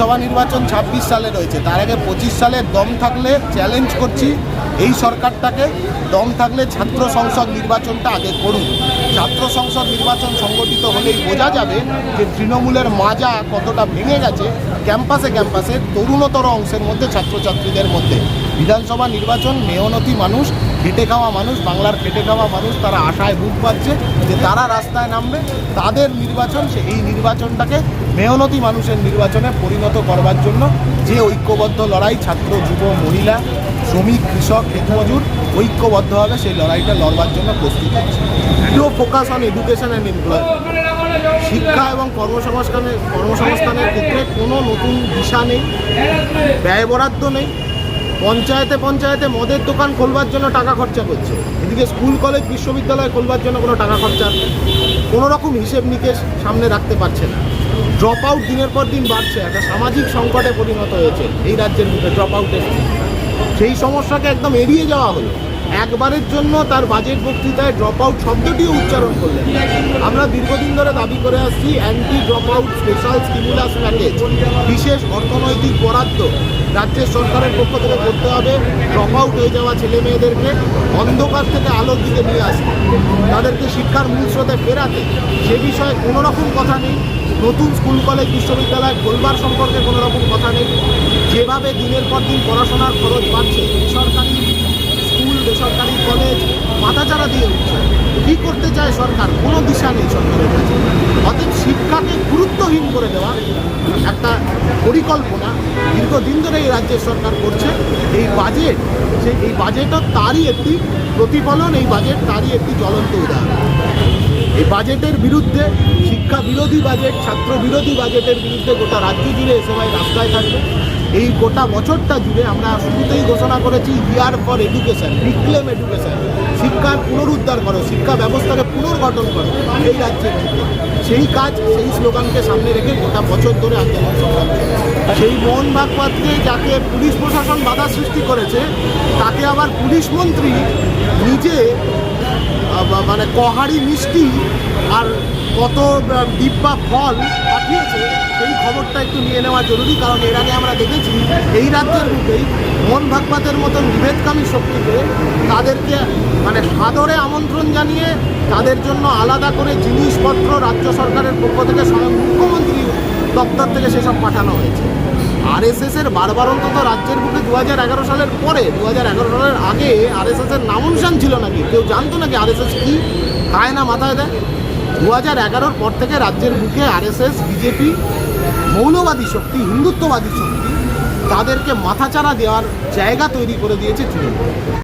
বিধানসভা নির্বাচন ছাব্বিশ সালে রয়েছে। তার আগে পঁচিশ সালে দম থাকলে চ্যালেঞ্জ করছি। এই সরকারটাকে দম থাকলে ছাত্র সংসদ নির্বাচনটা আগে করুন। ছাত্র সংসদ নির্বাচন সংগঠিত হলেই বোঝা যাবে যে তৃণমূলের মাজা কতটা ভেঙে গেছে ক্যাম্পাসে ক্যাম্পাসে তরুণতর অংশের মধ্যে, ছাত্রছাত্রীদের মধ্যে। বিধানসভা নির্বাচন মেয়নতি মানুষ খেটে খাওয়া মানুষ, বাংলার খেটে খাওয়া মানুষ তারা আশায় বুক পাচ্ছে যে তারা রাস্তায় নামবে, তাদের নির্বাচন সে এই নির্বাচনটাকে মেয়নতি মানুষের নির্বাচনে পরিণত করবার জন্য যে ঐক্যবদ্ধ লড়াই ছাত্র, যুব, মহিলা, শ্রমিক, কৃষক ক্ষেতমজুর ঐক্যবদ্ধভাবে সেই লড়াইটা লড়বার জন্য প্রস্তুত হচ্ছে। To focus on education and employ শিক্ষা এবং কর্মসংস্থানের কর্মসংস্থানের ক্ষেত্রে কোনো নতুন দিশা নেই, ব্যয় বরাদ্দ নেই। পঞ্চায়েতে পঞ্চায়েতে মদের দোকান খোলবার জন্য টাকা খরচা করছে। এদিকে স্কুল, কলেজ, বিশ্ববিদ্যালয় খোলবার জন্য কোনো টাকা খরচা কোনো রকম হিসেব নিকেশ সামনে রাখতে পারছে না। ড্রপ আউট দিনের পর দিন বাড়ছে, একটা সামাজিক সংকটে পরিণত হয়েছে এই রাজ্যের মধ্যে ড্রপ আউটের সেই সমস্যাকে একদম এড়িয়ে যাওয়া হলো। একবারের জন্য তার বাজেট বক্তৃতায় ড্রপ আউট শব্দটিও উচ্চারণ করলেন। আমরা দীর্ঘদিন ধরে দাবি করে আসছি anti drop out special stimulus package বিশেষ অর্থনৈতিক বরাদ্দ রাজ্যের সরকারের পক্ষ থেকে করতে হবে। ড্রপ আউট হয়ে যাওয়া ছেলে মেয়েদেরকে অন্ধকার থেকে আলোর দিকে নিয়ে আসতে। তাদেরকে শিক্ষার মূল স্রোতে ফেরাতে সে বিষয়ে কোনো রকম কথা নেই। নতুন স্কুল, কলেজ, বিশ্ববিদ্যালয় খোলবার সম্পর্কে কোনো রকম কথা নেই। যেভাবে দিনের পর দিন পড়াশোনার খরচ বাড়ছে, বেসরকারি স্কুল বেসরকারি কলেজ মাথাচাড়া দিয়ে উঠছে। কী করতে চায় সরকার? কোনো দিশা নেই সরকারের কাছে। অতএব শিক্ষাকে গুরুত্বহীন করে দেওয়া একটা পরিকল্পনা দীর্ঘদিন ধরে এই রাজ্যের সরকার করছে। এই বাজেট সেই, এই বাজেটও তারই একটি প্রতিফলন, এই বাজেট তারই একটি জ্বলন্ত উদাহরণ। এই বাজেটের বিরুদ্ধে শিক্ষা বিরোধী বাজেট ছাত্র বিরোধী বাজেটের বিরুদ্ধে গোটা রাজ্য জুড়ে এ সবাই রাস্তায় থাকবে। এই গোটা বছরটা জুড়ে আমরা শুরুতেই ঘোষণা করেছি year for education reclaim education শিক্ষার পুনরুদ্ধার করো, শিক্ষা ব্যবস্থাকে পুনর্গঠন করো, এই রাজ্যের সেই কাজ, সেই স্লোগানকে সামনে রেখে গোটা বছর ধরে আন্দোলন সংগ্রাম। সেই মোহন ভাগবতকে যাকে পুলিশ প্রশাসন বাধা সৃষ্টি করেছে, তাকে আবার পুলিশ মন্ত্রী নিজে মানে কহারি মিষ্টি আর কত ডিব্বা ফল পাঠিয়েছে, সেই খবরটা একটু নিয়ে নেওয়া জরুরি, কারণ এর আগে আমরা দেখেছি এই রাজ্যের বুকেই মন ভাগবতের মতন বিভেদকামী শক্তিকে তাদেরকে মানে সাদরে আমন্ত্রণ জানিয়ে তাদের জন্য আলাদা করে জিনিসপত্র রাজ্য সরকারের পক্ষ থেকে স্বয়ং মুখ্যমন্ত্রী দপ্তর থেকে সেসব পাঠানো হয়েছে। আরএসএস এর বারবার অন্তত রাজ্যের বুকে দু এগারো সালের পরে দু এগারো সালের আগে আরএসএস এর নাম অনুসান ছিল নাকি? কেউ জানতো নাকি আরএসএস কি? খায় না মাথায় দেয়? দু হাজার এগারোর পর থেকে রাজ্যের বুকে আরএসএস, বিজেপি, মৌলবাদী শক্তি, হিন্দুত্ববাদী শক্তি, তাদেরকে মাথাচাড়া দেওয়ার জায়গা তৈরি করে দিয়েছে তৃণমূল।